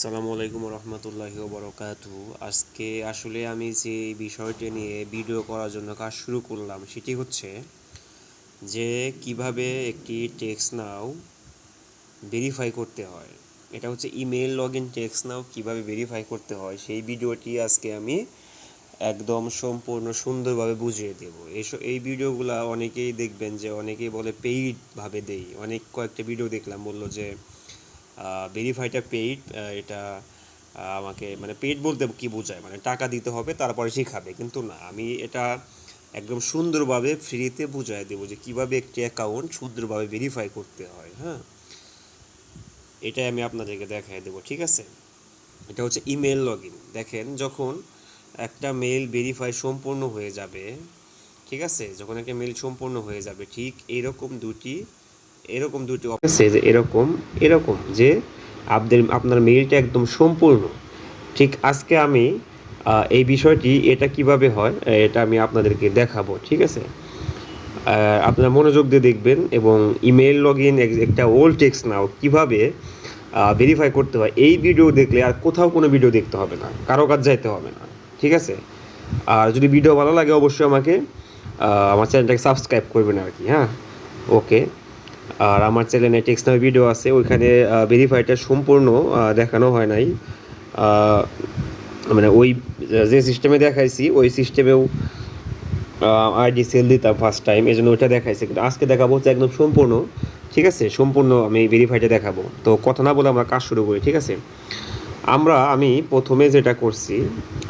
আসসালামু আলাইকুম রহমতুল্লাহি বরকাতু আজকে আসলে আমি যে বিষয়টি নিয়ে ভিডিও করার জন্য কাজ শুরু করলাম সেটি হচ্ছে যে কীভাবে একটি টেক্স নাও ভেরিফাই করতে হয়। এটা হচ্ছে ইমেল লগ ইন টেক্স নাও কীভাবে ভেরিফাই করতে হয় সেই ভিডিওটি আজকে আমি একদম সম্পূর্ণ সুন্দরভাবে বুঝিয়ে দেব। এইসব এই ভিডিওগুলো অনেকেই দেখবেন যে অনেকেই বলে পেইডভাবে দেই। অনেক কয়েকটা ভিডিও দেখলাম বলল যে ভেরিফাইটা পেইড এটা আমাকে মানে পেইড বলতে কি বোঝায়? মানে টাকা দিতে হবে, তারপরে শেখাবে কিন্তু না, আমি এটা একদম সুন্দরভাবে ফ্রিতে বুঝাই দেবো যে কীভাবে একটি অ্যাকাউন্ট সুন্দরভাবে ভেরিফাই করতে হয় হ্যাঁ? এটাই আমি আপনাদেরকে দেখাই দেবো, ঠিক আছে? এটা হচ্ছে ইমেল লগ দেখেন, যখন একটা মেল ভেরিফাই সম্পূর্ণ হয়ে যাবে, ঠিক আছে? যখন একটা মেল সম্পূর্ণ হয়ে যাবে, ঠিক এরকম দুটি এরকম দুটি অফিসে যে এরকম এরকম যে আপনাদের, আপনার মেইলটা একদম সম্পূর্ণ। ঠিক আজকে আমি এই বিষয়টি এটা কীভাবে হয়, এটা আমি আপনাদেরকে দেখাবো, ঠিক আছে? আপনারা মনোযোগ দিয়ে দেখবেন এবং ইমেল লগ ইন একটা ওল্ড টেক্সট নাও, কীভাবে ভেরিফাই করতে হয়, এই ভিডিও দেখলে আর কোথাও কোনো ভিডিও দেখতে হবে না, কারও কাজ যাইতে হবে না, ঠিক আছে? আর যদি ভিডিও ভালো লাগে অবশ্যই আমাকে আমার চ্যানেলটাকে সাবস্ক্রাইব করবেন আর কি হ্যাঁ? ওকে আর আমার চ্যানেলে টেক্সট নামে ভিডিও আছে, ওইখানে ভেরিফাইটা সম্পূর্ণ দেখানো হয় নাই। মানে ওই যে সিস্টেমে দেখাইছি, ওই সিস্টেমেও আইডি সেল দিতাম ফার্স্ট টাইম এই জন্য ওইটা দেখাইছে। কিন্তু আজকে দেখাবো হচ্ছে একদম সম্পূর্ণ, ঠিক আছে? সম্পূর্ণ আমি ভেরিফাইটা দেখাবো। তো কথা না বলে আমরা কাজ শুরু করি, ঠিক আছে? আমরা, আমি প্রথমে যেটা করছি,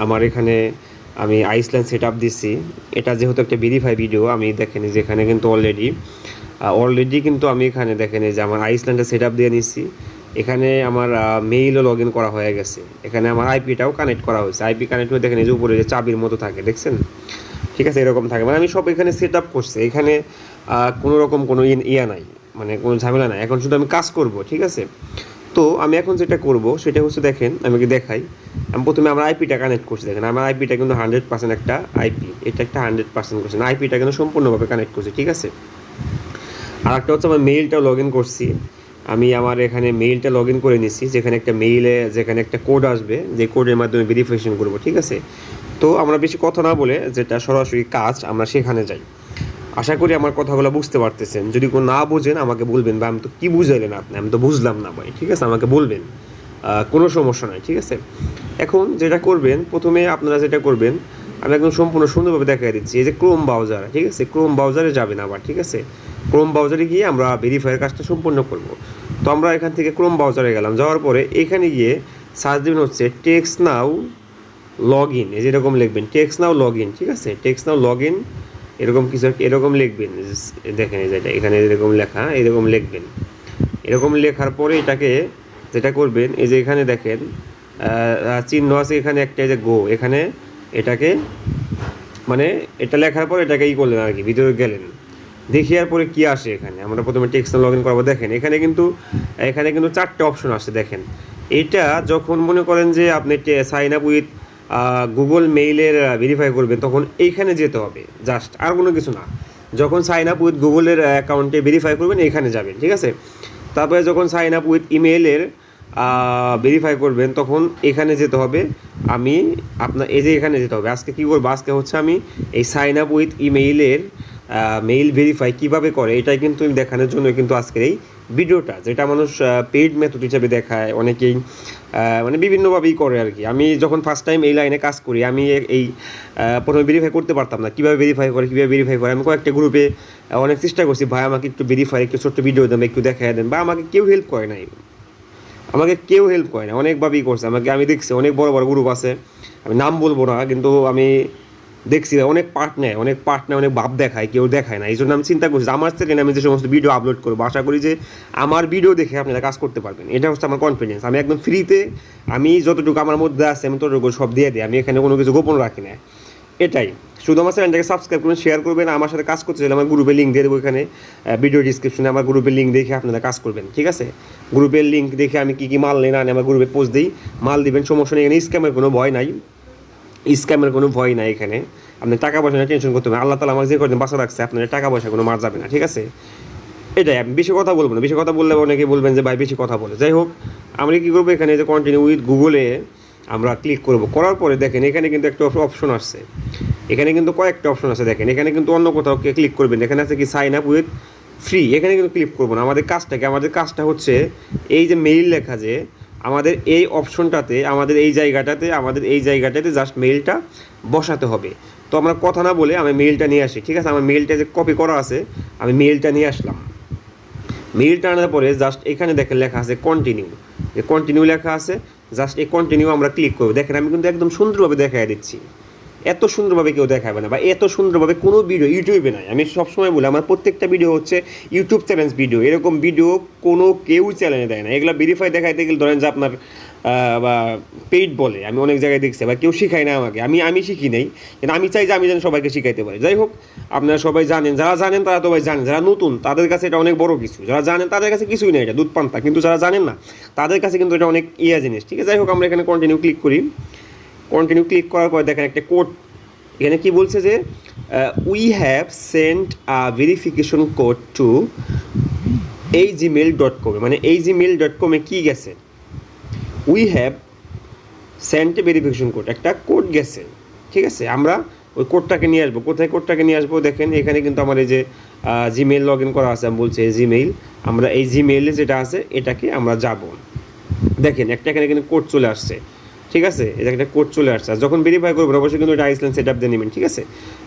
আমার এখানে আমি আইসল্যান্ড সেট আপ দিছি। এটা যেহেতু একটা ভেরিফাই ভিডিও আমি দেখেনি যে এখানে কিন্তু অলরেডি অলরেডি কিন্তু আমি এখানে দেখেনি যে আমার আইসল্যান্ডে সেট আপ দিয়ে নিছি। এখানে আমার মেইলও লগ ইন করা হয়ে গেছে। এখানে আমার আইপিটাও কানেক্ট করা হয়েছে। আইপি কানেক্ট হয়ে দেখেন এই যে উপরে যে চাবির মতো থাকে, দেখছেন? ঠিক আছে, এরকম থাকে। মানে আমি সব এখানে সেট আপ করছি। এখানে কোনো রকম কোনো ইয়ে- ইয়া নাই। মানে কোনো ঝামেলা নাই। এখন শুধু আমি কাজ করব, ঠিক আছে? তো আমি এখন যেটা করব, সেটা হচ্ছে দেখেন, আমি কি দেখাই। আমি প্রথমে আমার আইপিটা কানেক্ট করছি। দেখেন, আমার আইপিটা কিন্তু হান্ড্রেড পার্সেন্ট একটা আইপি এটা একটা হান্ড্রেড পার্সেন্ট করছি। আইপিটা কিন্তু সম্পূর্ণভাবে কানেক্ট করছে, ঠিক আছে? আর একটা হচ্ছে আমার মেইলটাও লগ ইন করছি। আমি আমার এখানে মেইলটা লগ ইন করে নিছি, যেখানে একটা মেইলে যেখানে একটা কোড আসবে, যে কোডের মাধ্যমে ভেরিফিকেশন করব, ঠিক আছে? তো আমরা বেশি কথা না বলে যেটা সরাসরি কাজ, আমরা সেখানে যাই। আশা করি আমার কথাগুলো বুঝতে পারতেছেন। যদি কোনো না বোঝেন, আমাকে বলবেন বা আমি তো কী বুঝাইলেন আপনি? আমি তো বুঝলাম না, ভাই। ঠিক আছে? আমাকে বলবেন। কোনো সমস্যা নয় ঠিক আছে? এখন যেটা করবেন, প্রথমে আপনারা যেটা করবেন আমি একদম সম্পূর্ণ সুন্দরভাবে দেখাই দিচ্ছি। এই যে ক্রোম ব্রাউজার ঠিক আছে? ক্রোম ব্রাউজারে যাবেন আবার, ঠিক আছে? ক্রোম ব্রাউজারে গিয়ে আমরা ভেরিফাইয়ের কাজটা সম্পূর্ণ করব। তো আমরা এখান থেকে ক্রোম ব্রাউজারে গেলাম। যাওয়ার পরে এখানে গিয়ে সার্চ দেবেন হচ্ছে টেক্স নাও লগ ইন এই যেরকম লিখবেন। টেক্স নাও লগ ইন ঠিক আছে? টেক্স নাও লগ ইন এরকম কিছু এরকম লিখবেন। দেখেন যেটা এখানে এরকম লেখা, এরকম লিখবেন। এরকম লেখার পরে এটাকে যেটা করবেন, এই যে এখানে দেখেন চিহ্ন আছে এখানে একটা যে গো এখানে এটাকে মানে এটা লেখার পর এটাকে ই করলেন আর কি, ভিতরে গেলেন। দেখি আর পরে কি আসে এখানে। আমরা প্রথমে টেক্সট লগ ইন করব, দেখেন। এখানে কিন্তু এখানে কিন্তু চারটে অপশন আসে, দেখেন। এটা যখন মনে করেন যে আপনি সাইন আপ উইথ গুগল মেইলের ভেরিফাই করবেন, তখন এইখানে যেতে হবে জাস্ট আর কোনো কিছু না। যখন সাইন আপ উইথ গুগলের অ্যাকাউন্টে ভেরিফাই করবেন এখানে যাবেন, ঠিক আছে? তারপরে যখন সাইন আপ উইথ ইমেইলের ভেরিফাই করবেন, তখন এখানে যেতে হবে। আমি আপনার, এই যে এখানে যেতে হবে। আজকে কী করব? আজকে হচ্ছে আমি এই সাইন আপ উইথ ইমেইলের মেইল ভেরিফাই কীভাবে করে, এটাই কিন্তু দেখানোর জন্য কিন্তু আজকের এই ভিডিওটা। যেটা মানুষ পেইড মেথড হিসাবে দেখায়, অনেকেই মানে বিভিন্নভাবেই করে আর কি। আমি যখন ফার্স্ট টাইম এই লাইনে কাজ করি, আমি এই প্রথমে ভেরিফাই করতে পারতাম না। কীভাবে ভেরিফাই করে, কীভাবে ভেরিফাই করে? আমি কয়েকটা গ্রুপে অনেক চেষ্টা করছি, ভাই আমাকে একটু ভেরিফাই একটু ছোট্ট ভিডিও দেন একটু দেখায় দেন, বা আমাকে কেউ হেল্প করে নাই। আমাকে কেউ হেল্প করে না অনেকভাবেই করছে আমাকে, আমি দেখছি অনেক বড় বড় গ্রুপ আছে। আমি নাম বলব না, কিন্তু আমি দেখছি অনেক পার্ট নেয়, অনেক পার্ট নেয়, অনেক ভাব দেখায়, কেউ দেখায় না। এই জন্য আমি চিন্তা করছি আমার থেকে আমি যে সমস্ত ভিডিও আপলোড করব, আশা করি যে আমার ভিডিও দেখে আপনারা কাজ করতে পারবেন। এটা হচ্ছে আমার কনফিডেন্স আমি একদম ফ্রিতে আমি যতটুকু আমার মধ্যে আছে, আমি ততটুকু সব দিয়ে দিই। আমি এখানে কোনো কিছু গোপন রাখি না। এটাই। শুধু আমার চ্যানেলটাকে সাবস্ক্রাইব করবেন শেয়ার করবেন আমার সাথে কাজ করতে চাইলে আমার গ্রুপের লিঙ্ক দিয়ে দেবো এখানে ভিডিও ডিসক্রিপশনে আমার গ্রুপের লিঙ্ক দেখে আপনারা কাজ করবেন, ঠিক আছে? গ্রুপের লিঙ্ক দেখে আমি কী কী মাল নেই না আমার গ্রুপে পোস্ট দিই। মাল দিবেন, সমস্যা নেই, এখানে স্ক্যামের কোনো ভয় নাই। স্ক্যামের কোনো ভয় নাই এখানে। আপনি টাকা পয়সা টেনশন করতে হবে। আল্লাহ তালা আমার যে কদিন বাসা রাখছে, আপনার টাকা পয়সা কোনো মার যাবে না, ঠিক আছে? এটাই, আমি বেশি কথা বলব না। বেশি কথা বললে অনেকে বলবেন যে, ভাই, বেশি কথা বলে। যাই হোক আমরা কী করব এখানে? যে কন্টিনিউ উইথ গুগলে আমরা ক্লিক করব। করার পরে দেখেন, এখানে কিন্তু একটা অপশন আসছে। এখানে কিন্তু কয়েকটা অপশন আছে, দেখেন। এখানে কিন্তু অন্য কোথাও ক্লিক করবেন। এখানে আছে কি সাইন আপ উইথ ফ্রি এখানে কিন্তু ক্লিক করব না। আমাদের কাজটাকে আমাদের কাজটা হচ্ছে এই যে মেইল লেখা যে, আমাদের এই অপশনটাতে আমাদের এই জায়গাটাতে, আমাদের এই জায়গাটাতে জাস্ট মেইলটা বসাতে হবে। তো আমরা কথা না বলে আমি মেইলটা নিয়ে আসি, ঠিক আছে? আমার মেইলটা যে কপি করা আছে, আমি মেইলটা নিয়ে আসলাম। মেইলটা আনার পরে জাস্ট এখানে দেখেন লেখা আছে কন্টিনিউ যে কন্টিনিউ লেখা আছে জাস্ট এই কন্টিনিউ আমরা ক্লিক করব। দেখেন, আমি কিন্তু একদম সুন্দরভাবে দেখাই দিচ্ছি। এত সুন্দরভাবে কেউ দেখাবে না বা এত সুন্দরভাবে কোনো ভিডিও ইউটিউবে নাই। আমি সবসময় বলি, আমার প্রত্যেকটা ভিডিও হচ্ছে ইউটিউব চ্যালেঞ্জ ভিডিও এরকম ভিডিও কোনো কেউ চ্যালেঞ্জে দেয় না। এগুলো ভেরিফাই দেখাইতে গেলে ধরেন যে আপনার বা পেইড বলে, আমি অনেক জায়গায় দেখছি, বা কেউ শিখায় না আমাকে। আমি আমি শিখি নেই, কিন্তু আমি চাই যে আমি যেন সবাইকে শিখাইতে পারি। যাই হোক, আপনারা সবাই জানেন, যারা জানেন তারা তো ভাই জানেন, যারা নতুন তাদের কাছে এটা অনেক বড় কিছু। যারা জানেন তাদের কাছে কিছুই নেই এটা, দুধ পান্তা। কিন্তু যারা জানেন না, তাদের কাছে কিন্তু এটা অনেক ইয়া জিনিস, ঠিক আছে? যাই হোক, আমরা এখানে কন্টিনিউ ক্লিক করি। কন্টিনিউ ক্লিক করার পর দেখেন একটা কোড এখানে কি বলছে যে we have sent a verification code to এই জিমেল ডট কমে মানে এই জিমেল ডট কমে কী গেছে? We have sent verification code একটা কোড গেছে। ঠিক আছে? আমরা ওই কোডটাকে নিয়ে আসব। কোথায় কোডটাকে নিয়ে আসব? দেখেন, এখানে কিন্তু আমার এই যে জিমেল লগ ইন করা আছে, আমি বলছি জিমেইল আমরা এই জিমেইলে যেটা আছে, এটাকে আমরা যাব। দেখেন, একটা এখানে কিন্তু কোড চলে আসছে। ঠিক আছে? এটা একটা কোড চলে আসছে। যখন ভেরিফাই করবেন, অবশ্যই কিন্তু এটা আইসল্যান্ড সেট আপ দিয়ে নেবেন, ঠিক আছে?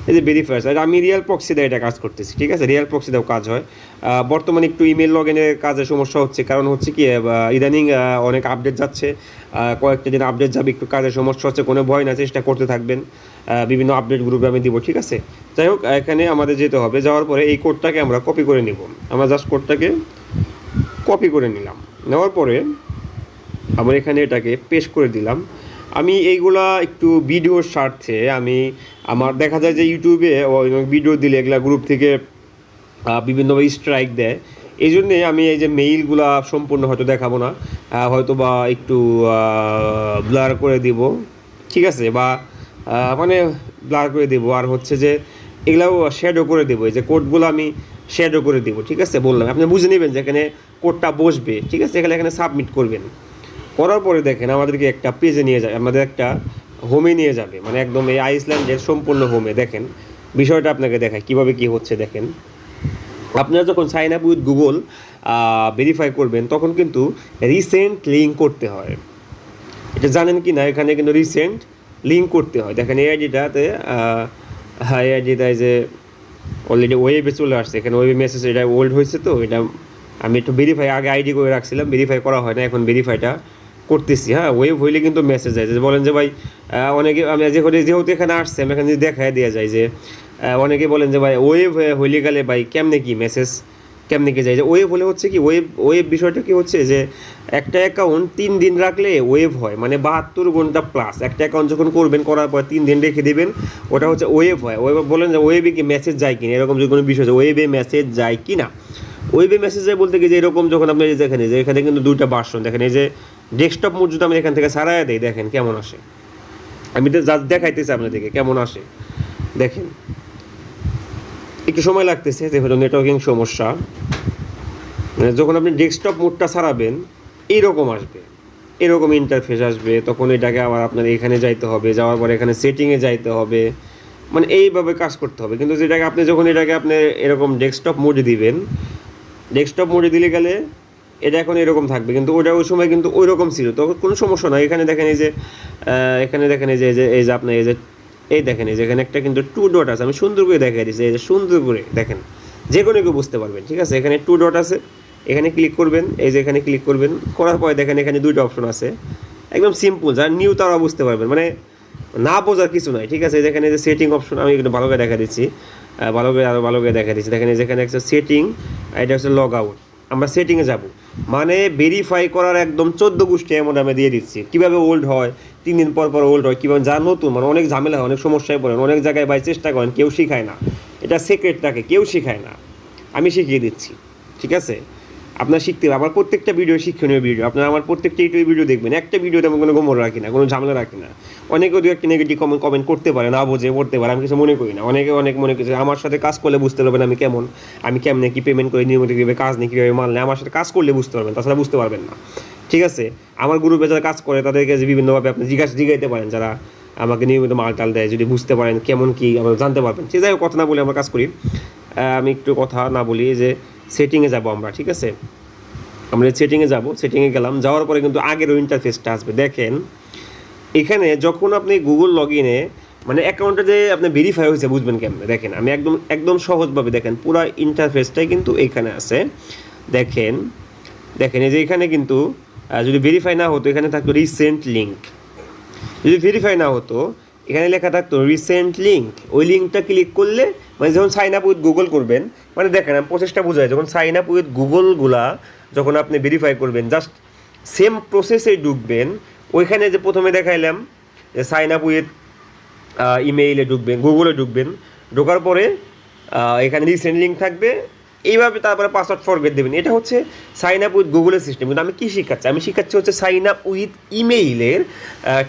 এই যে ভেরিফাই আর আমি রিয়াল প্রক্সি দিয়ে এটা কাজ করতেছি, ঠিক আছে? রিয়াল প্রক্সি কাজ হয়। বর্তমানে একটু ইমেল লগ ইনের কাজে সমস্যা হচ্ছে, কারণ হচ্ছে কি ইদানিং অনেক আপডেট যাচ্ছে। কয়েকটা দিন আপডেট যাবে, একটু কাজের সমস্যা হচ্ছে, কোনো ভয় না চেষ্টা করতে থাকবেন। বিভিন্ন আপডেট গ্রুপে আমি দিব, ঠিক আছে? যাই হোক, এখানে আমাদের যেতে হবে। যাওয়ার পরে এই কোডটাকে আমরা কপি করে নিব। আমরা জাস্ট কোডটাকে কপি করে নিলাম। নেওয়ার পরে আমরা এখানে এটাকে পেশ করে দিলাম। আমি এইগুলা একটু ভিডিওর স্বার্থে আমি আমার দেখা যায় যে ইউটিউবে ভিডিও দিলে এগুলা গ্রুপ থেকে বিভিন্নভাবে স্ট্রাইক দেয়। এই জন্যে আমি এই যে মেইলগুলা সম্পূর্ণ হয়তো দেখাবো না হয়তো বা একটু ব্লার করে দিব। ঠিক আছে, বা মানে ব্লার করে দিব। আর হচ্ছে যে এগুলাও শেডও করে দেবো, এই যে কোডগুলো আমি শেডও করে দিব। ঠিক আছে, বললাম। আপনি বুঝে নেবেন যে এখানে কোডটা বসবে। ঠিক আছে, এখানে এখানে সাবমিট করবেন। করার পরে দেখেন আমাদেরকে একটা পেজে নিয়ে যায়, আমাদের একটা হোমে নিয়ে যাবে। মানে একদম এই আইসল্যান্ডের সম্পূর্ণ হোমে দেখেন, বিষয়টা আপনাকে দেখায় কীভাবে কি হচ্ছে দেখেন। আপনারা যখন sign up with Google verify করবেন, তখন কিন্তু রিসেন্ট লিঙ্ক করতে হয়। এটা জানেন কি না? এখানে কিন্তু রিসেন্ট লিঙ্ক করতে হয়। দেখেন, এই আইডিটাতে হ্যাঁ এই আইডিটায় যে অলরেডি ওয়েবে চলে আসছে। এখানে ওয়েবে মেসেজ এটা ওল্ড হয়েছে তো, এটা আমি একটু ভেরিফাই আগে আইডি করে রাখছিলাম ভেরিফাই করা হয় না, এখন ভেরিফাইটা করতেছি হ্যাঁ ওয়েব হইলে কিন্তু মেসেজ যায় যে বলেন যে, ভাই অনেকে আমি যে যেহেতু এখানে আসছে আমি এখানে দেখায় দেওয়া যায় যে অনেকে বলেন যে, ভাই ওয়েব হইলে গেলে, ভাই, কেমনে কি মেসেজ কেমনে কি যায়? যে ওয়েব হলে হচ্ছে কি ওয়েব ওয়েব বিষয়টা কি হচ্ছে যে, একটা অ্যাকাউন্ট তিন দিন রাখলে ওয়েব হয় মানে বাহাত্তর ঘণ্টা প্লাস একটা অ্যাকাউন্ট যখন করবেন, করার পর তিন দিন রেখে দেবেন, ওটা হচ্ছে ওয়েব হয়। ওয়েব বলেন যে ওয়েবে কি মেসেজ যায় কিনা? এরকম যে কোনো বিষয় ওয়েবে মেসেজ যায় কি না ওয়েবে মেসেজ যায় বলতে গিয়ে যে, এরকম যখন আপনি দেখেন যে এখানে কিন্তু দুইটা বাসন দেখেন, এই যে ডেস্কটপ মোড যদি আমি এখান থেকে সারাই দেই, দেখেন কেমন আসে। আমি তো যা দেখাইতেছি আপনাদেরকে, কেমন আসে। দেখেন, একটু সময় লাগতেছে, যেহেতু নেটওয়ার্কিং সমস্যা। মানে যখন আপনি ডেস্কটপ মোডটা সারাবেন এইরকম আসবে। এরকম ইন্টারফেস আসবে, তখন এটাকে আবার আপনার এখানে যাইতে হবে, যাওয়ার পরে এখানে সেটিংয়ে যাইতে হবে। মানে এইভাবে কাজ করতে হবে। কিন্তু যেটাকে আপনি, যখন এটাকে আপনি এরকম ডেস্কটপ মোডে দিবেন, ডেস্কটপ মোডে দিলে গেলে এটা এখন এরকম থাকবে, কিন্তু ওটা ওই সময় কিন্তু ওই রকম ছিল। তো কোনো সমস্যা নয় এখানে দেখেন এই যে এখানে দেখেন এই যে এই যে এই যে আপনার এই যে, এই দেখেন এই যে এখানে একটা কিন্তু টু ডট আছে। আমি সুন্দর করে দেখাই দিচ্ছি। এই যে সুন্দর করে দেখেন। যে কোনো কেউ বুঝতে পারবেন, ঠিক আছে? এখানে টু ডট আছে। এখানে ক্লিক করবেন। এই যে এখানে ক্লিক করবেন। করার পরে দেখেন এখানে দুইটা অপশন আছে। একদম সিম্পল যারা নিউ তারা বুঝতে পারবেন। মানে না বোঝার কিছু নাই, ঠিক আছে? যেখানে যে সেটিং অপশন আমি একটু ভালো করে দেখা দিচ্ছি। ভালো করে আরও ভালো করে দেখা দিচ্ছি। দেখেন যেখানে একটা সেটিং এটা হচ্ছে লগ আউট আমরা সেটিংয়ে যাব। মানে ভেরিফাই করার একদম চোদ্দ গোষ্ঠী এমন আমি দিয়ে দিচ্ছি। কীভাবে ওল্ড হয়, তিন দিন পর পর ওল্ড হয়, কীভাবে যা নতুন মানে অনেক ঝামেলা হয়, অনেক সমস্যায় পড়েন, অনেক জায়গায় বাই চেষ্টা করেন, কেউ শিখায় না। এটা সিক্রেট থাকে কেউ শিখায় না। আমি শিখিয়ে দিচ্ছি, ঠিক আছে? আপনার শিখতে হবে আমার প্রত্যেকটা ভিডিও শিক্ষণীয় ভিডিও আপনারা আমার প্রত্যেকটা ইউটিউব ভিডিও দেখবেন। একটা ভিডিওতে আমি কোনো গোমর রাখি না, কোনো ঝামেলা রাখি না। অনেকে দু একটা নেগেটিভ কমেন্ট কমেন্ট করতে পারে, না বোঝে, পড়তে পারে, আমি কিছু মনে করি না। অনেকে অনেক মনে করছে, আমার সাথে কাজ করলে বুঝতে পারবেন আমি কেমন, আমি কেমনে কি পেমেন্ট করে, নিয়মিত কীভাবে কাজ নিয়ে কীভাবে মাল নেই, আমার সাথে কাজ করলে বুঝতে পারবেন, তাছাড়া বুঝতে পারবেন না। ঠিক আছে? আমার গ্রুপে যারা কাজ করে তাদেরকে যে বিভিন্নভাবে আপনি জিজ্ঞাসা, জিগাইতে পারেন, যারা আমাকে নিয়মিত মাল টাল দেয়, যদি বুঝতে পারেন কেমন কী, আমরা জানতে পারবেন। সে যাই কথা না বলে আমরা কাজ করি। আমি একটু কথা না বলি, যে সেটিংয়ে যাব আমরা, ঠিক আছে? আমরা সেটিংয়ে যাব সেটিংয়ে গেলাম, যাওয়ার পরে কিন্তু আগের ওই ইন্টারফেসটা আসবে। দেখেন, এখানে যখন আপনি গুগল লগ ইনে মানে অ্যাকাউন্টটা যে আপনি ভেরিফাই হয়েছে, বুঝবেন কেমনে? দেখেন, আমি একদম একদম সহজভাবে দেখেন, পুরো ইন্টারফেসটাই কিন্তু এখানে আছে। দেখেন দেখেন, এই যে এখানে কিন্তু যদি ভেরিফাই না হতো, এখানে থাকতো রিসেন্ট লিঙ্ক যদি ভেরিফাই না হতো, এখানে লেখা থাকতো রিসেন্ট লিঙ্ক ওই লিঙ্কটা ক্লিক করলে মানে যখন সাইন আপ উইথ গুগল করবেন মানে দেখেন আমি প্রসেসটা বোঝাই, যখন সাইন আপ উইথ গুগলগুলা যখন আপনি ভেরিফাই করবেন জাস্ট সেম প্রসেসে ঢুকবেন, ওইখানে যে প্রথমে দেখাইলাম, যে সাইন আপ উইথ ইমেইলে ঢুকবেন গুগলে ঢুকবেন, ঢোকার পরে এখানে রিসেন্ট লিঙ্ক থাকবে, এইভাবে তারপরে পাসওয়ার্ড ফরগেট দেবেন। এটা হচ্ছে সাইন আপ উইথ গুগলের সিস্টেম কিন্তু আমি কী শিখাচ্ছি? আমি শিখাচ্ছি হচ্ছে সাইন আপ উইথ ইমেইলের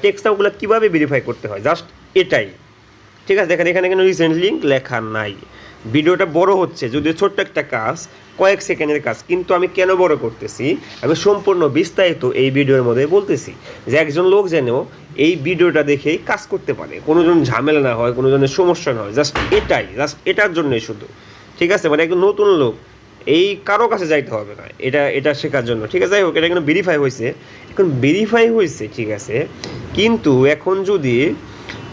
টেক্সটগুলো কীভাবে ভেরিফাই করতে হয় জাস্ট এটাই। ঠিক আছে, দেখেন এখানে কিন্তু রিসেন্ট লিঙ্ক লেখা নাই। ভিডিওটা বড় হচ্ছে, যদিও ছোট্ট একটা কাজ, কয়েক সেকেন্ডের কাজ, কিন্তু আমি কেন বড় করতেছি? আমি সম্পূর্ণ বিস্তারিত এই ভিডিওর মধ্যে বলতেছি যে একজন লোক যেন এই ভিডিওটা দেখেই কাজ করতে পারে। কোনো জন ঝামেলা না হয় কোনো জনের সমস্যা না হয় জাস্ট এটাই জাস্ট এটার জন্যই শুধু। ঠিক আছে মানে একজন নতুন লোক, এই কারও কাছে যাইতে হবে না, এটা এটা শেখার জন্য। ঠিক আছে, যাই হোক, এটা কিন্তু ভেরিফাই হয়েছে। এখন ভেরিফাই হয়েছে, ঠিক আছে, কিন্তু এখন যদি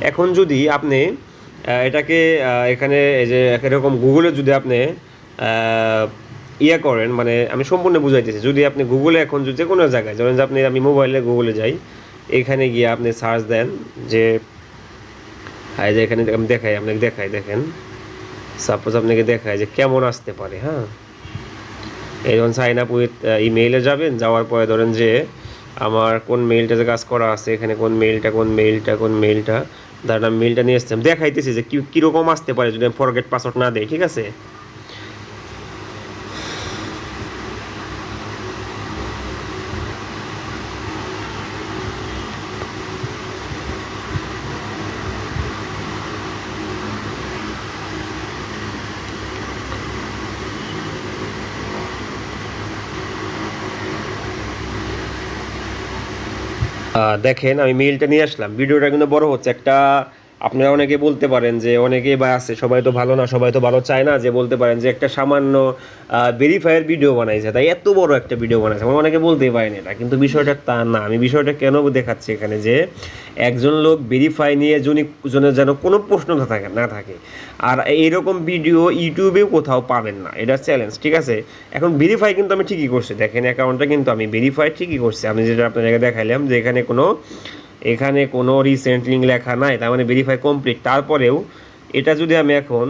এখন যদি আপনি এটাকে এখানে এই যে এরকম গুগলে যদি আপনি ইয়ে করেন মানে আমি সম্পূর্ণ বুঝাইতেছি, যদি আপনি গুগলে এখন যে কোনো জায়গায়, ধরেন যে আপনি, আমি মোবাইলে গুগলে যাই, এখানে গিয়ে আপনি সার্চ দেন যে এই যে এখানে আমি দেখাই, আপনাকে দেখাই, দেখেন। সাপোজ আপনাকে দেখায় যে কেমন আসতে পারে হ্যাঁ? এই যখন সাইন আপ উইথ ইমেইলে যাবেন, যাওয়ার পরে ধরেন যে, আমার কোন মেইলটাতে কাজ করা আছে, এখানে কোন মেইলটা কোন মেইলটা কোন মেইলটা দাঁড়ান মিলটা নিয়ে এসছি। দেখাইতেছি যে কি কীরকম আসতে পারে যদি আমি ফরগেট পাসওয়ার্ড না দেয় ঠিক আছে? দেখেন আমি মিলটা নিয়ে আসলাম। ভিডিওটা কিন্তু বড় হচ্ছে। একটা আপনারা অনেকে বলতে পারেন যে অনেকেই বা আছে, সবাই তো ভালো না, সবাই তো ভালো চায় না, যে বলতে পারেন যে একটা সামান্য ভেরিফাইয়ের ভিডিও বানাইছে। তাই এত বড় একটা ভিডিও বানাইছে। আমার অনেকে বলতেই পারেন এটা, কিন্তু বিষয়টা তা না। আমি বিষয়টা কেন দেখাচ্ছি এখানে যে একজন লোক ভেরিফাই নিয়ে জনি যেন কোনো প্রশ্ন না থাকে না থাকে। আর এইরকম ভিডিও ইউটিউবেও কোথাও পাবেন না। এটা চ্যালেঞ্জ ঠিক আছে? এখন ভেরিফাই কিন্তু আমি ঠিকই করছি। দেখেন অ্যাকাউন্টটা কিন্তু আমি ভেরিফাই ঠিকই করছি। আমি যেটা আপনাদেরকে দেখাইলাম যে এখানে কোনো এখানে কোনো রিসেন্ট লিঙ্ক লেখা নাই, তার মানে ভেরিফাই কমপ্লিট তারপরেও এটা যদি আমি এখন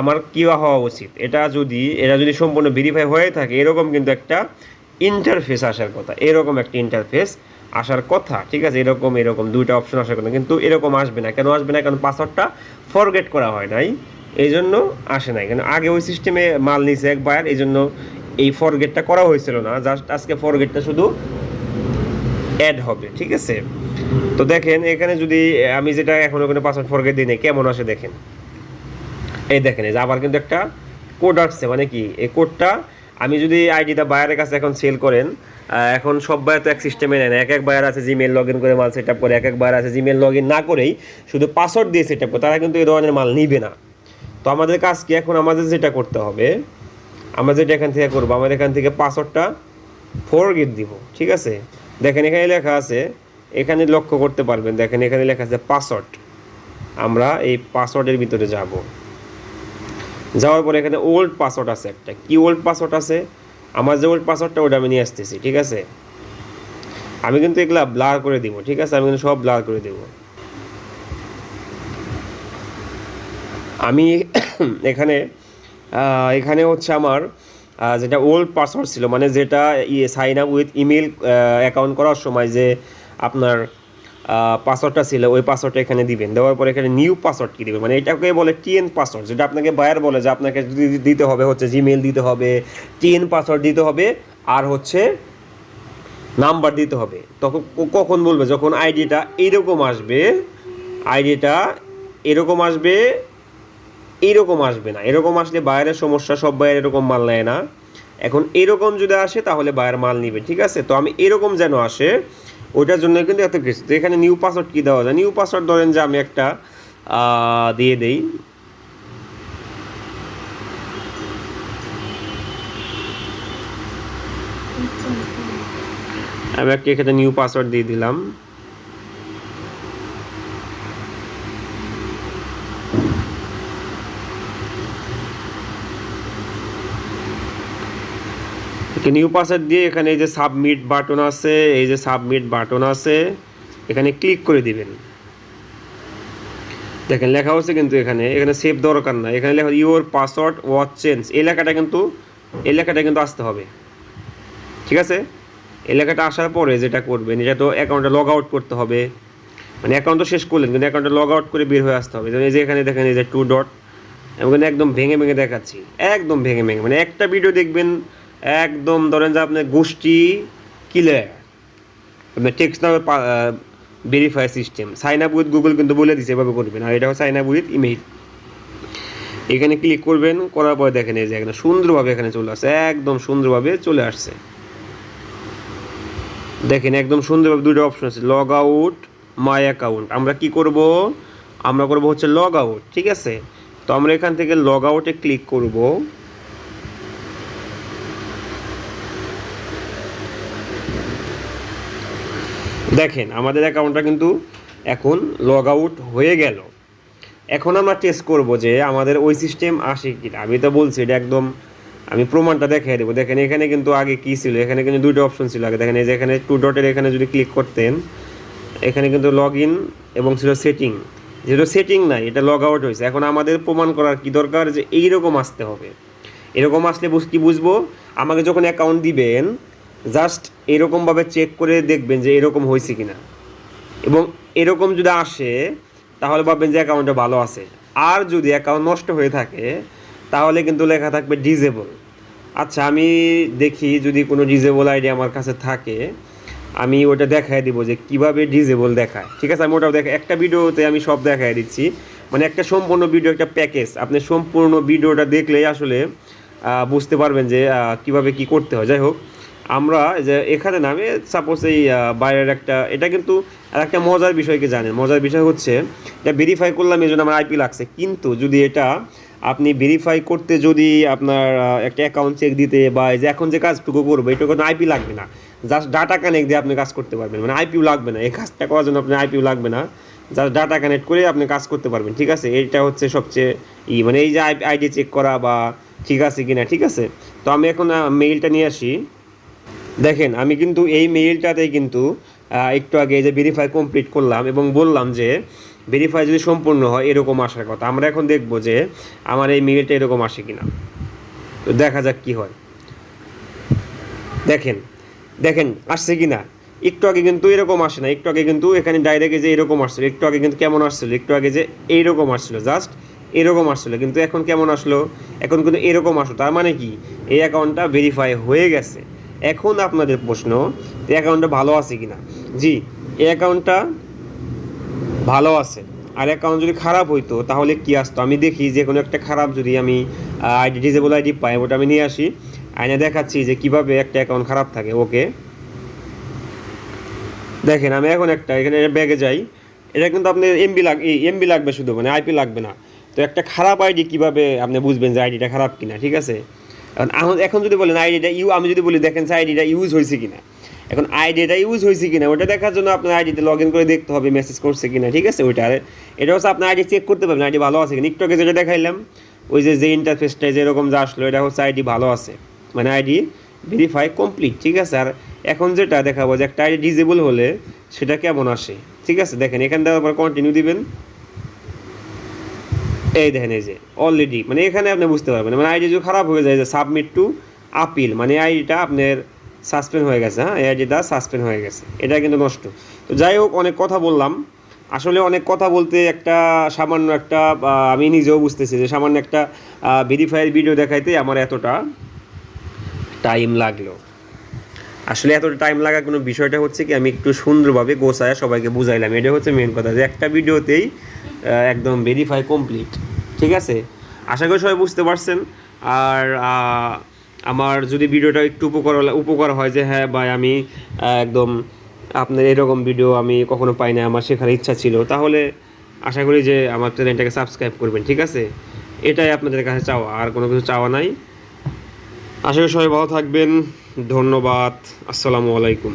আমার কী হওয়া উচিত, এটা যদি এটা যদি সম্পূর্ণ ভেরিফাই হয়ে থাকে, এরকম কিন্তু একটা ইন্টারফেস আসার কথা, এরকম একটা ইন্টারফেস আসার কথা, ঠিক আছে? এরকম এরকম দুইটা অপশন আসার কথা, কিন্তু এরকম আসবে না। কেন আসবে না? কারণ পাসওয়ার্ডটা ফরগেট করা হয় নাই এই জন্য আসে নাই। কেন? আগে ওই সিস্টেমে মাল নিছে একবার এই জন্য এই ফরগেটটা করা হয়েছিল না। জাস্ট আজকে ফরগেটটা শুধু অ্যাড হবে, ঠিক আছে? তো দেখেন, এখানে যদি, আমি যেটা এখন ওখানে পাসওয়ার্ড ফরগেট দিই কেমন আসে দেখেন? এই দেখেন, এই যে আবার কিন্তু একটা কোড আসছে মানে কি? এই কোডটা আমি যদি আইডিটা বায়ারের কাছে এখন সেল করেন এখন সব বায়ার তো এক সিস্টেমে নেয় না। এক এক বায়ার আছে জিমেল লগ ইন করে মাল সেট আপ করে, এক এক বায়ার আছে জিমেল লগ ইন না করেই শুধু পাসওয়ার্ড দিয়ে সেট আপ করে, তারা কিন্তু এই ধরনের মাল নিবে না। তো আমাদের কাজ কি? এখন আমাদের যেটা করতে হবে, আমরা যেটা এখান থেকে করব, আমাদের এখান থেকে পাসওয়ার্ডটা ফোর গেট দিব, ঠিক আছে? দেখেন, এখানে লেখা আছে, এখানে লক্ষ্য করতে পারবেন, দেখেন, এখানে লেখা আছে পাসওয়ার্ড আমরা এই পাসওয়ার্ডের ভিতরে যাব। যাওয়ার পরে এখানে ওল্ড পাসওয়ার্ড আছে একটা। কি ওল্ড পাসওয়ার্ড আছে? আমার যে ওল্ড পাসওয়ার্ডটা ওটা আমি নিয়ে আসতেছি, ঠিক আছে? আমি কিন্তু এগুলা ব্লার করে দিব, ঠিক আছে? আমি কিন্তু সব ব্লার করে দেব। আমি এখানে এখানে হচ্ছে আমার যেটা ওল্ড পাসওয়ার্ড ছিল মানে যেটা sign up with email account করার সময় যে আপনার পাসওয়ার্ডটা ছিল, ওই পাসওয়ার্ডটা এখানে দিবেন। দেওয়ার পরে এখানে নিউ পাসওয়ার্ড কি দিবেন? মানে এটাকে বলে টিএন পাসওয়ার্ড যেটা আপনাকে বায়ার বলে যে আপনাকে দিতে হবে হচ্ছে জিমেল দিতে হবে টিএন পাসওয়ার্ড দিতে হবে, আর হচ্ছে নাম্বার দিতে হবে। তখন কখন বলবে? যখন আইডিটা এরকম আসবে আইডিটা এরকম আসবে এইরকম আসবে না। এরকম আসলে বাইরের সমস্যা, সব বাইরে এরকম মাল নেয় না। এখন এরকম যদি আসে, তাহলে বাইরের মাল নিবে, ঠিক আছে? তো আমি এরকম যেন আসে ওটার জন্য কিন্তু এত কিছু। তো এখানে নিউ পাসওয়ার্ড কী দেওয়া যায়? নিউ পাসওয়ার্ড ধরেন যে আমি একটা দিয়ে দেই। আমি একটা এখানে নিউ পাসওয়ার্ড দিয়ে দিলাম। নিউ পাসওয়ার্ড দিয়ে এখানে এই যে সাবমিট বাটন আছে, এই যে সাবমিট বাটন আছে, এখানে ক্লিক করে দিবেন। দেখেন লেখা হচ্ছে কিন্তু এখানে এখানে সেভ দরকার না এখানে লেখা ইউর পাসওয়ার্ড ওয়াচ চেঞ্জ এই কিন্তু এই কিন্তু আসতে হবে। ঠিক আছে? এই লেখাটা আসার পরে যেটা করবেন, এটা তো অ্যাকাউন্টে লগ আউট করতে হবে। মানে অ্যাকাউন্ট তো শেষ করলেন, কিন্তু অ্যাকাউন্টে লগ আউট করে বের হয়ে আসতে হবে। যেমন এই যে এখানে দেখেন, এই যে টু ডট আমি একদম ভেঙে ভেঙে দেখাচ্ছি। একদম ভেঙে ভেঙে। মানে একটা ভিডিও দেখবেন একদম ধরেন যে আপনার গোষ্ঠী ক্লিয়ার আপনার টেক্সট নামে verify system sign up with Google কিন্তু বলে দিচ্ছে এভাবে করবেন। আর এটা সাইন আপ উইথ ইমেইল এখানে ক্লিক করবেন, করার পরে দেখেন এই যে এখানে সুন্দরভাবে এখানে চলে আসছে, একদম সুন্দরভাবে চলে আসছে। দেখেন একদম সুন্দরভাবে দুটো অপশন আছে লগ আউট মাই অ্যাকাউন্ট আমরা কি করব? আমরা করব হচ্ছে লগ আউট ঠিক আছে? তো আমরা এখান থেকে লগ আউটে ক্লিক করব। দেখেন, আমাদের অ্যাকাউন্টটা কিন্তু এখন লগ আউট হয়ে গেল। এখন আমরা টেস্ট করব যে আমাদের ওই সিস্টেম আসে কি আমি তো বলছি, এটা একদম আমি প্রমাণটা দেখিয়ে দেবো। দেখেন, এখানে কিন্তু আগে কী ছিল? এখানে কিন্তু দুটো অপশন ছিল আগে। দেখেন, এই যে এখানে টু ডটের এখানে যদি ক্লিক করতেন, এখানে কিন্তু লগ ইন এবং ছিল সেটিং যেহেতু সেটিং নাই, এটা লগ আউট হয়েছে। এখন আমাদের প্রমাণ করার কি দরকার? যে এইরকম আসতে হবে। এরকম আসলে কি বুঝব? আমাকে যখন অ্যাকাউন্ট দিবেন জাস্ট এরকমভাবে চেক করে দেখবেন যে এরকম হয়েছে কিনা। এবং এরকম যদি আসে, তাহলে ভাববেন যে অ্যাকাউন্টটা ভালো আছে। আর যদি অ্যাকাউন্ট নষ্ট হয়ে থাকে, তাহলে কিন্তু লেখা থাকবে ডিজেবল আচ্ছা আমি দেখি যদি কোনো ডিজেবল আইডি আমার কাছে থাকে, আমি ওটা দেখায় দিব যে কীভাবে ডিজেবল দেখায়। ঠিক আছে, আমি ওটাও দেখা, একটা ভিডিওতে আমি সব দেখাই দিচ্ছি। মানে একটা সম্পূর্ণ ভিডিও একটা প্যাকেজ আপনি সম্পূর্ণ ভিডিওটা দেখলেই আসলে বুঝতে পারবেন যে কীভাবে কি করতে হয়। যাই হোক আমরা যে এখানে নামে সাপোজ এই বাইরের একটা, এটা কিন্তু আর একটা মজার বিষয়কে জানেন? মজার বিষয় হচ্ছে, এটা ভেরিফাই করলাম এই জন্য আমার আইপি লাগছে। কিন্তু যদি এটা আপনি ভেরিফাই করতে যদি আপনার একটা অ্যাকাউন্ট চেক দিতে বা যে এখন যে কাজটুকু করব এটা কোনো আইপি লাগবে না। জাস্ট ডাটা কানেক্ট দিয়ে আপনি কাজ করতে পারবেন। মানে আইপিও লাগবে না। এই কাজটা করার জন্য আপনার আইপিও লাগবে না। জাস্ট ডাটা কানেক্ট করে আপনি কাজ করতে পারবেন। ঠিক আছে? এটা হচ্ছে সবচেয়ে ই মানে এই যে আইডি চেক করা বা ঠিক আছে কিনা, ঠিক আছে? তো আমি এখন মেইলটা নিয়ে আসি। দেখেন, আমি কিন্তু এই মেইলটাতেই কিন্তু একটু আগে যে ভেরিফাই কমপ্লিট করলাম এবং বললাম যে ভেরিফাই যদি সম্পূর্ণ হয়, এরকম আসার কথা। আমরা এখন দেখব যে, আমার এই মেইলটা এরকম আসে কিনা। তো দেখা যাক কি হয়। দেখেন দেখেন, আসছে কি না একটু আগে কিন্তু এরকম আসে না একটু আগে কিন্তু এখানে ডাইরেক্টে যে এরকম আসছিল, একটু আগে কিন্তু কেমন আসছিল, একটু আগে যে এইরকম আসছিল জাস্ট এরকম আসছিল, কিন্তু এখন কেমন আসলো? এখন কিন্তু এরকম আসলো, তার মানে কি? এই অ্যাকাউন্টটা ভেরিফাই হয়ে গেছে। এখন আপনাদের প্রশ্ন অ্যাকাউন্টটা ভালো আছে কি না জি, এই অ্যাকাউন্টটা ভালো আছে। আর অ্যাকাউন্ট যদি খারাপ হইতো, তাহলে কি আসতো? আমি দেখি যে কোনো একটা খারাপ যদি আমি আইডি ডিজেবল আইডি পাই, ওটা আমি নিয়ে আসি। আইনে দেখাচ্ছি যে কীভাবে একটা অ্যাকাউন্ট খারাপ থাকে। ওকে? দেখেন, আমি এখন একটা, এখানে ব্যাগে যাই। এটা কিন্তু আপনি এমবি লাগ এমবি লাগবে শুধু মানে আইপি লাগবে না। তো একটা খারাপ আইডি কীভাবে আপনি বুঝবেন যে আইডিটা খারাপ কিনা, ঠিক আছে? এখন এখন যদি বলেন আইডিটা ইউ, আমি যদি বলি, দেখেন আইডিটা ইউজ হয়েছে কিনা। এখন আইডিটা ইউজ হয়েছে কিনা, ওটা দেখার জন্য আপনার আইডিতে লগ ইন করে দেখতে হবে মেসেজ করছে কিনা, ঠিক আছে? ওইটা আর এটা হচ্ছে আপনার আইডি চেক করতে পারবেন, আইডি ভালো আছে কিনা। আগে যেটা দেখাইলাম, ওই যে যে ইন্টারফেসটা যেরকম যা আসলো, এটা হচ্ছে আইডি ভালো আছে। মানে আইডি ভেরিফাই কমপ্লিট ঠিক আছে? আর এখন যেটা দেখাবো যে একটা আইডি ডিজেবল হলে সেটা কেমন আসে, ঠিক আছে? দেখেন, এখান দেওয়ার পর কন্টিনিউ দিবেন। এই দেখেন, এই যে অলরেডি মানে এখানে আপনি বুঝতে পারবেন মানে আইডি যদি খারাপ হয়ে যায়, যে সাবমিট টু আপিল মানে আইডিটা আপনার সাসপেন্ড হয়ে গেছে হ্যাঁ? এআইডিটা সাসপেন্ড হয়ে গেছে, এটা কিন্তু নষ্ট। তো যাই হোক, অনেক কথা বললাম। আসলে অনেক কথা বলতে একটা সামান্য একটা আমি নিজেও বুঝতেছি যে সামান্য একটা ভেরিফাইয়ের ভিডিও দেখাইতে আমার এতটা টাইম লাগল। আসলে এতটা টাইম লাগার কোনো বিষয়টা হচ্ছে কি, আমি একটু সুন্দরভাবে গোছায় সবাইকে বুঝাইলাম। এটা হচ্ছে মেন কথা যে একটা ভিডিওতেই একদম ভেরিফাই কমপ্লিট ঠিক আছে? আশা করি সবাই বুঝতে পারছেন। আর আমার যদি ভিডিওটা একটু উপকার উপকার হয় যে হ্যাঁ ভাই, আমি একদম আপনার এরকম ভিডিও আমি কখনো পাই না, আমার শেখার ইচ্ছা ছিল, তাহলে আশা করি যে আমার চ্যানেলটাকে সাবস্ক্রাইব করবেন, ঠিক আছে? এটাই আপনাদের কাছে চাওয়া, আর কোনো কিছু চাওয়া নাই। আশা করি সবাই ভালো থাকবেন। ধন্যবাদ। আসসালামু আলাইকুম।